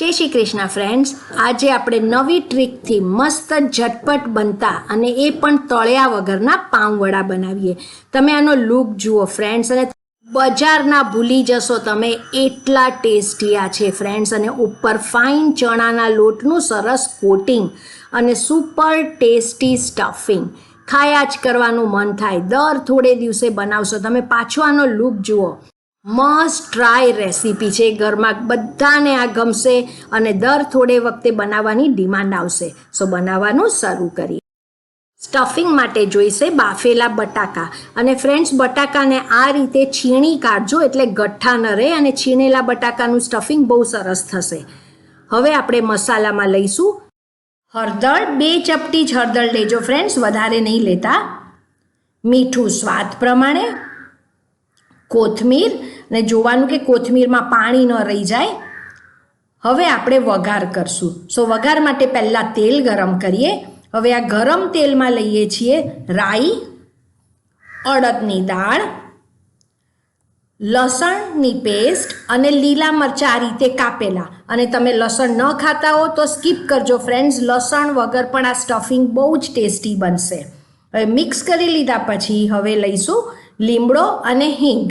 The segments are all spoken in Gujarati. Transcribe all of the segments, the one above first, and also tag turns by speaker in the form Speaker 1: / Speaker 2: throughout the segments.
Speaker 1: જય શ્રી કૃષ્ણ ફ્રેન્ડ્સ આજે આપણે નવી ટ્રીકથી મસ્ત ઝટપટ બનતા અને એ પણ તળ્યા વગરના પાઉં વડા બનાવીએ. તમે આનો લુક જુઓ ફ્રેન્ડ્સ અને બજારના ભૂલી જશો તમે, એટલા ટેસ્ટી આ છે ફ્રેન્ડ્સ અને ઉપર ફાઇન ચણાના લોટનું સરસ કોટિંગ અને સુપર ટેસ્ટી સ્ટફિંગ ખાયા જ કરવાનું મન થાય. દર થોડે દિવસે બનાવશો. તમે પાછો આનો લુક જુઓ. મસ્ટ ટ્રાય રેસીપી છે. ઘરમાં બધાને આ ગમશે અને દર થોડે વખતે બનાવવાની ડિમાન્ડ આવશે. સો બનાવવાનું શરૂ કરીએ. સ્ટફિંગ માટે જોઈશે બાફેલા બટાકા. અને ફ્રેન્ડ્સ, બટાકાને આ રીતે છીણી કાઢજો એટલે ગઠ્ઠા ન રહે અને છીણેલા બટાકાનું સ્ટફિંગ બહુ સરસ થશે. હવે આપણે મસાલામાં લઈશું. હળદર, બે ચપટી જ હળદર લેજો ફ્રેન્ડ્સ, વધારે નહીં લેતા. મીઠું સ્વાદ પ્રમાણે. કોથમીર અને જોવાનું કે કોથમીરમાં પાણી ન રહી જાય, હવે આપણે વઘાર કરશું. સો વઘાર માટે પહેલાં તેલ ગરમ કરીએ. હવે આ ગરમ તેલમાં લઈએ છીએ રાઈ, અડદની દાળ, લસણની પેસ્ટ અને લીલા મરચાં આ રીતે કાપેલા. અને તમે લસણ ન ખાતા હો તો સ્કીપ કરજો ફ્રેન્ડ્સ, લસણ વગર પણ આ સ્ટફિંગ બહુ જ ટેસ્ટી બનશે. હવે મિક્સ કરી લીધા પછી હવે લઈશું લીમડો અને હિંગ.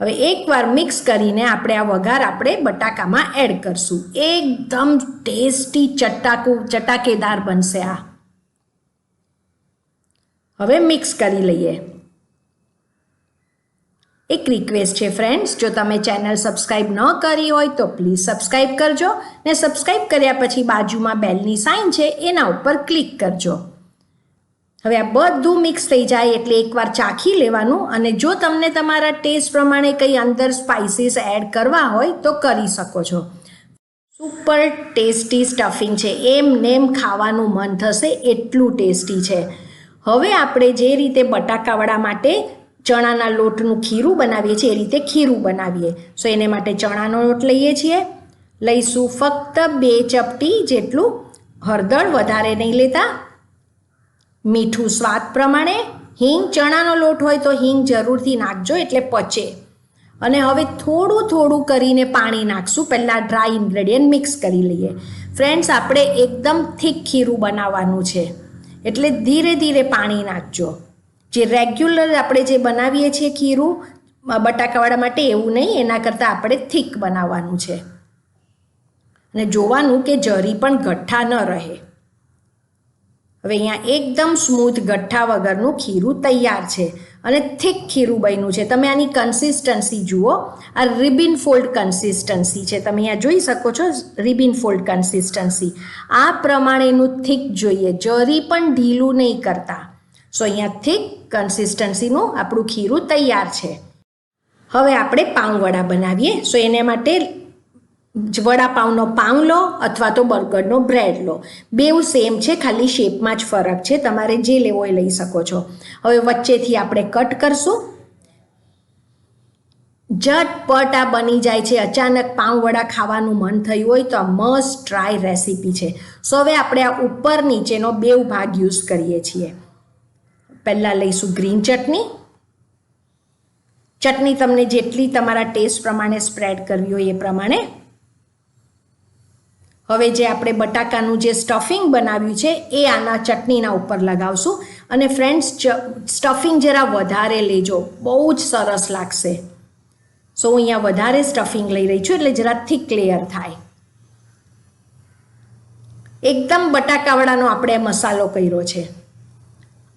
Speaker 1: હવે એકવાર મિક્સ કરીને આપણે આ વઘાર આપણે બટાકામાં એડ કરશું. એકદમ ટેસ્ટી ચટાકુ, ચટાકેદાર બનશે આ. હવે મિક્સ કરી લઈએ. એક રિક્વેસ્ટ છે ફ્રેન્ડ્સ જો તમે ચેનલ સબસ્ક્રાઈબ ન કરી હોય તો પ્લીઝ સબસ્ક્રાઈબ કરજો ને સબસ્ક્રાઈબ કર્યા પછી બાજુમાં બેલની સાઇન છે, એના ઉપર ક્લિક કરજો. હવે આ બધું મિક્સ થઈ જાય એટલે એકવાર ચાખી લેવાનું અને જો તમને તમારા ટેસ્ટ પ્રમાણે કંઈ અંદર સ્પાઇસીસ એડ કરવા હોય તો કરી શકો છો. સુપર ટેસ્ટી સ્ટફિંગ છે. એમ નેમ ખાવાનું મન થશે એટલું ટેસ્ટી છે. હવે આપણે જે રીતે બટાકાવાળા માટે ચણાના લોટનું ખીરું બનાવીએ છીએ એ રીતે ખીરું બનાવીએ. સો એને માટે ચણાનો લોટ લઈએ છીએ. લઈશું ફક્ત બે ચપટી જેટલું હળદર, વધારે નહીં લેતા. મીઠું સ્વાદ પ્રમાણે હિંગ, ચણાનો લોટ હોય તો હિંગ જરૂરથી નાખજો એટલે પચે. અને હવે થોડું થોડું કરીને પાણી નાખશું. પહેલાં ડ્રાય ઇન્ગ્રેડિયન્ટ મિક્સ કરી લઈએ. ફ્રેન્ડ્સ આપણે એકદમ થીક ખીરું બનાવવાનું છે. એટલે ધીરે ધીરે પાણી નાખજો. જે રેગ્યુલર આપણે જે બનાવીએ છીએ ખીરું બટાકાવાળા માટે એવું નહીં, એના કરતાં આપણે થીક બનાવવાનું છે. અને જોવાનું કે જરી પણ ગઠ્ઠા ન રહે. હવે અહીંયા એકદમ સ્મૂથ ગઠ્ઠા વગરનું ખીરું તૈયાર છે અને થીક ખીરું બન્યું છે. તમે આની કન્સિસ્ટન્સી જુઓ. આ રિબિન ફોલ્ડ કન્સિસ્ટન્સી છે. તમે અહીંયા જોઈ શકો છો રિબિન ફોલ્ડ કન્સિસ્ટન્સી આ પ્રમાણેનું થીક જોઈએ. જરી પણ ઢીલું નહીં કરતા. સો અહીંયા થીક કન્સિસ્ટન્સીનું આપણું ખીરું તૈયાર છે. હવે આપણે પાઉંવડા બનાવીએ. સો એને માટે વડાપાઉંનો પાઉં લો અથવા તો બર્ગરનો બ્રેડ લો. બેઉ સેમ છે, ખાલી શેપમાં જ ફરક છે. તમારે જે લેવો એ લઈ શકો છો. હવે વચ્ચેથી આપણે કટ કરશું. ઝટપટ આ બની જાય છે. અચાનક પાઉં વડા ખાવાનું મન થયું હોય તો આ મસ્ટ ટ્રાય રેસીપી છે. સો હવે આપણે આ ઉપર નીચેનો બેઉ ભાગ યુઝ કરીએ છીએ. પહેલાં લઈશું ગ્રીન ચટણી. ચટણી તમને જેટલી તમારા ટેસ્ટ પ્રમાણે સ્પ્રેડ કરવી હોય એ પ્રમાણે હવે જે આપણે બટાકાનું જે સ્ટફિંગ બનાવ્યું છે, એ આના ચટણીના ઉપર લગાવશું. અને ફ્રેન્ડ્સ સ્ટફિંગ જરા વધારે લેજો. બહુ જ સરસ લાગશે. સો હું અહીંયા વધારે સ્ટફિંગ લઈ રહી છું, એટલે જરા થીક લેયર થાય. એકદમ બટાકાવાળાનો આપણે મસાલો કર્યો છે.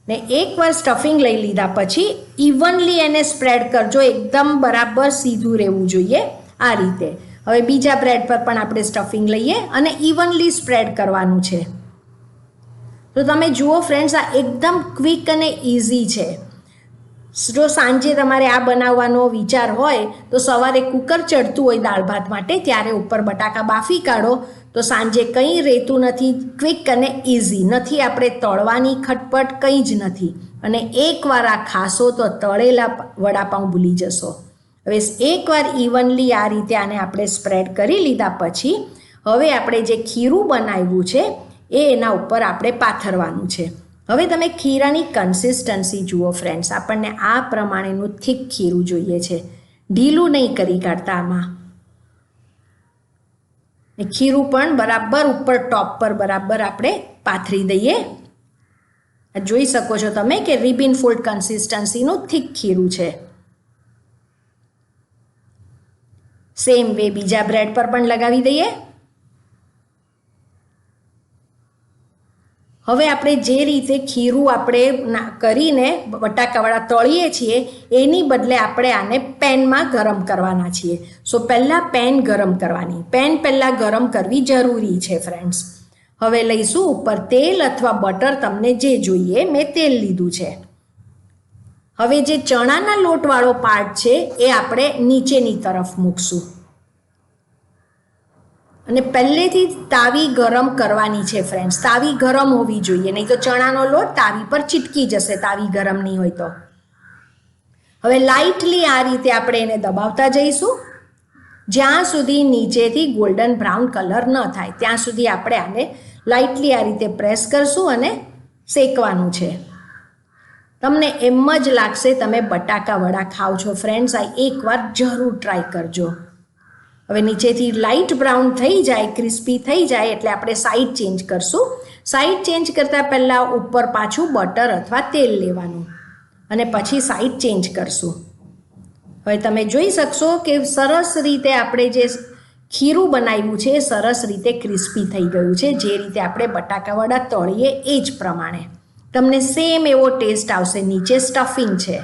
Speaker 1: ને એકવાર સ્ટફિંગ લઈ લીધા પછી ઇવનલી એને સ્પ્રેડ કરજો, એકદમ બરાબર સીધું રહેવું જોઈએ આ રીતે. હવે બીજા બ્રેડ પર પણ આપણે સ્ટફિંગ લઈએ અને ઇવનલી સ્પ્રેડ કરવાનું છે. તો તમે જુઓ ફ્રેન્ડ્સ આ એકદમ ક્વિક અને ઇઝી છે. જો સાંજે તમારે આ બનાવવાનો વિચાર હોય, તો સવારે કુકર ચડતું હોય દાળ ભાત માટે, ત્યારે ઉપર બટાકા બાફી કાઢો. તો સાંજે કંઈ રહેતું નથી ક્વિક અને ઇઝી નથી આપણે તળવાની ખટપટ, કંઈ જ નથી. અને એકવાર આ ખાશો તો તળેલા વડાપાઉં ભૂલી જશો. હવે એકવાર ઇવનલી આ રીતે આને આપણે સ્પ્રેડ કરી લીધા પછી, હવે આપણે જે ખીરું બનાવ્યું છે, એ એના ઉપર આપણે પાથરવાનું છે. હવે તમે ખીરાની કન્સિસ્ટન્સી જુઓ ફ્રેન્ડ્સ આપણને આ પ્રમાણેનું થીક ખીરું જોઈએ છે. ઢીલું નહીં કરી કાઢતા આમાં. ખીરું પણ બરાબર ઉપર ટોપ પર બરાબર આપણે પાથરી દઈએ. જોઈ શકો છો તમે કે રિબિન ફોલ્ડ કન્સિસ્ટન્સીનું થીક ખીરું છે. સેમ વે બીજા બ્રેડ પર પણ લગાવી દઈએ. હવે આપણે જે રીતે ખીરું આપણે કરીને બટાકાવાળા તળીએ છીએ, એની બદલે આપણે આને પેનમાં ગરમ કરવાના છીએ. સો પહેલાં પેન ગરમ કરવાની. પેન પહેલાં ગરમ કરવી જરૂરી છે ફ્રેન્ડ્સ હવે લઈશું ઉપર તેલ અથવા બટર તમને જે જોઈએ, મેં તેલ લીધું છે. હવે જે ચણાના લોટવાળો પાર્ટ છે, એ આપણે નીચેની તરફ મૂકશું. અને પહેલેથી તાવી ગરમ કરવાની છે ફ્રેન્ડ્સ તાવી ગરમ હોવી જોઈએ. નહીં તો ચણાનો લોટ તાવી પર ચીટકી જશે, તાવી ગરમ નહીં હોય તો. હવે લાઇટલી આ રીતે આપણે એને દબાવતા જઈશું. જ્યાં સુધી નીચેથી ગોલ્ડન બ્રાઉન કલર ન થાય, ત્યાં સુધી આપણે આને લાઇટલી આ રીતે પ્રેસ કરશું અને શેકવાનું છે. તમને એમ જ લાગશે તમે બટાકા વડા ખાઓ છો. ફ્રેન્ડ્સ આ એકવાર જરૂર ટ્રાય કરજો. હવે નીચેથી લાઇટ બ્રાઉન થઈ જાય ક્રિસ્પી થઈ જાય, એટલે આપણે સાઈડ ચેન્જ કરશું. સાઈડ ચેન્જ કરતાં પહેલાં ઉપર પાછું બટર અથવા તેલ લેવાનું અને પછી સાઈડ ચેન્જ કરશું. હવે તમે જોઈ શકશો કે સરસ રીતે આપણે જે ખીરું બનાવ્યું છે સરસ રીતે ક્રિસ્પી થઈ ગયું છે. જે રીતે આપણે બટાકાવડા તળીએ એ જ પ્રમાણે. તમને સેમ એવો ટેસ્ટ આવશે. નીચે સ્ટફિંગ છે.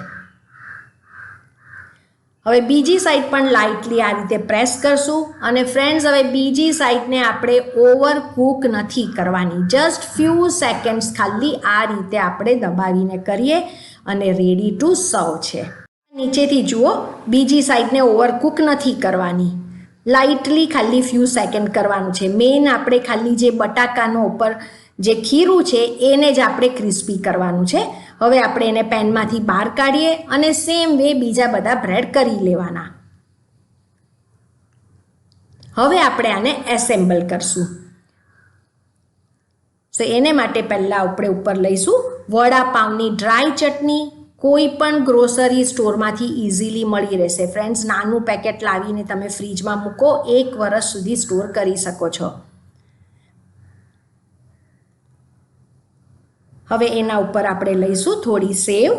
Speaker 1: હવે બીજી સાઈડ પણ લાઇટલી આ રીતે પ્રેસ કરશું અને ફ્રેન્ડ્સ હવે બીજી સાઈડને આપણે ઓવર કૂક નથી કરવાની. જસ્ટ ફ્યુ સેકન્ડ્સ ખાલી આ રીતે આપણે દબાવીને કરીએ અને રેડી ટુ સર્વ છે. નીચેથી જુઓ, બીજી સાઈડને ઓવર કૂક નથી કરવાની. લાઇટલી ખાલી ફ્યુ સેકન્ડ કરવાનું છે. મેઇન આપણે ખાલી જે બટાકાનો ઉપર જે ખીરું છે, એને જ આપણે ક્રિસ્પી કરવાનું છે. હવે આપણે એને પેનમાંથી બહાર કાઢીએ અને સેમ વે બીજા બધા બ્રેડ કરી લેવાના. હવે આપણે આને એસેમ્બલ કરશું. સો એને માટે પહેલાં આપણે ઉપર લઈશું વડાપાવની ડ્રાય ચટણી. કોઈ પણ ગ્રોસરી સ્ટોરમાંથી ઇઝીલી મળી રહેશે. ફ્રેન્ડ્સ નાનું પેકેટ લાવીને તમે ફ્રીજમાં મૂકો, એક વરસ સુધી સ્ટોર કરી શકો છો. હવે એના ઉપર આપણે લઈશું થોડી સેવ.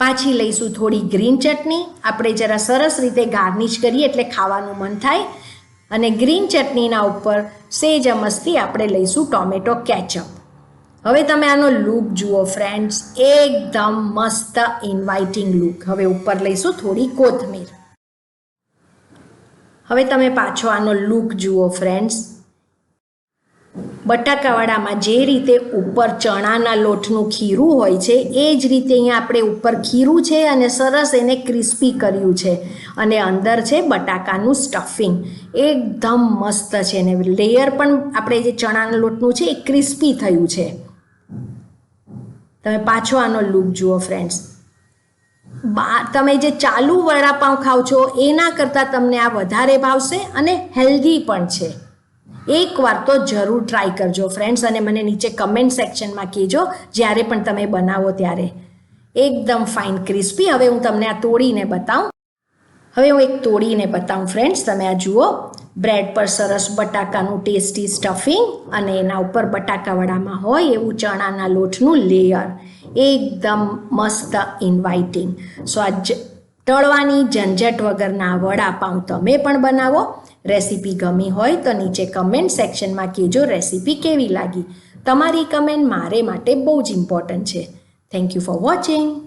Speaker 1: પાછી લઈશું થોડી ગ્રીન ચટણી. આપણે જરા સરસ રીતે ગાર્નિશ કરીએ એટલે ખાવાનું મન થાય. અને ગ્રીન ચટણીના ઉપર સેજ મસ્તી આપણે લઈશું ટોમેટો કેચઅપ. હવે તમે આનો લુક જુઓ ફ્રેન્ડ્સ, એકદમ મસ્ત ઇન્વાઇટિંગ લુક. હવે ઉપર લઈશું થોડી કોથમીર. હવે તમે પાછો આનો લુક જુઓ ફ્રેન્ડ્સ. બટાકાવાળામાં જે રીતે ઉપર ચણાના લોટનું ખીરું હોય છે, એ જ રીતે અહીંયા આપણે ઉપર ખીરું છે અને સરસ એને ક્રિસ્પી કર્યું છે. અને અંદર છે બટાકાનું સ્ટફિંગ. એકદમ મસ્ત છે ને લેયર પણ આપણે જે ચણાના લોટનું છે એ ક્રિસ્પી થયું છે. તમે પાછો આનો લુક જુઓ ફ્રેન્ડ્સ બા, તમે જે ચાલુ વડાપાઉં ખાવ છો, એના કરતાં તમને આ વધારે ભાવશે અને હેલ્ધી પણ છે. એકવાર તો જરૂર ટ્રાય કરજો ફ્રેન્ડ્સ અને મને નીચે કમેન્ટ સેક્શનમાં કહેજો, જ્યારે પણ તમે બનાવો ત્યારે. એકદમ ફાઇન ક્રિસ્પી હવે હું તમને આ તોડીને બતાવું. હવે હું એક તોડીને બતાવું ફ્રેન્ડ્સ તમે આ જુઓ બ્રેડ પર સરસ બટાકાનું ટેસ્ટી સ્ટફિંગ અને એના ઉપર બટાકાવડામાં હોય એવું ચણાના લોટનું લેયર એકદમ મસ્ત ઇન્વાઇટિંગ સો આ તળવાની ઝંઝટ વગરના વડાપાઉં તમે પણ બનાવો. રેસીપી ગમી હોય તો નીચે કમેન્ટ સેક્શનમાં કહેજો રેસીપી કેવી લાગી. તમારી કમેન્ટ મારે માટે બહુ જ ઇમ્પોર્ટન્ટ છે. Thank you for watching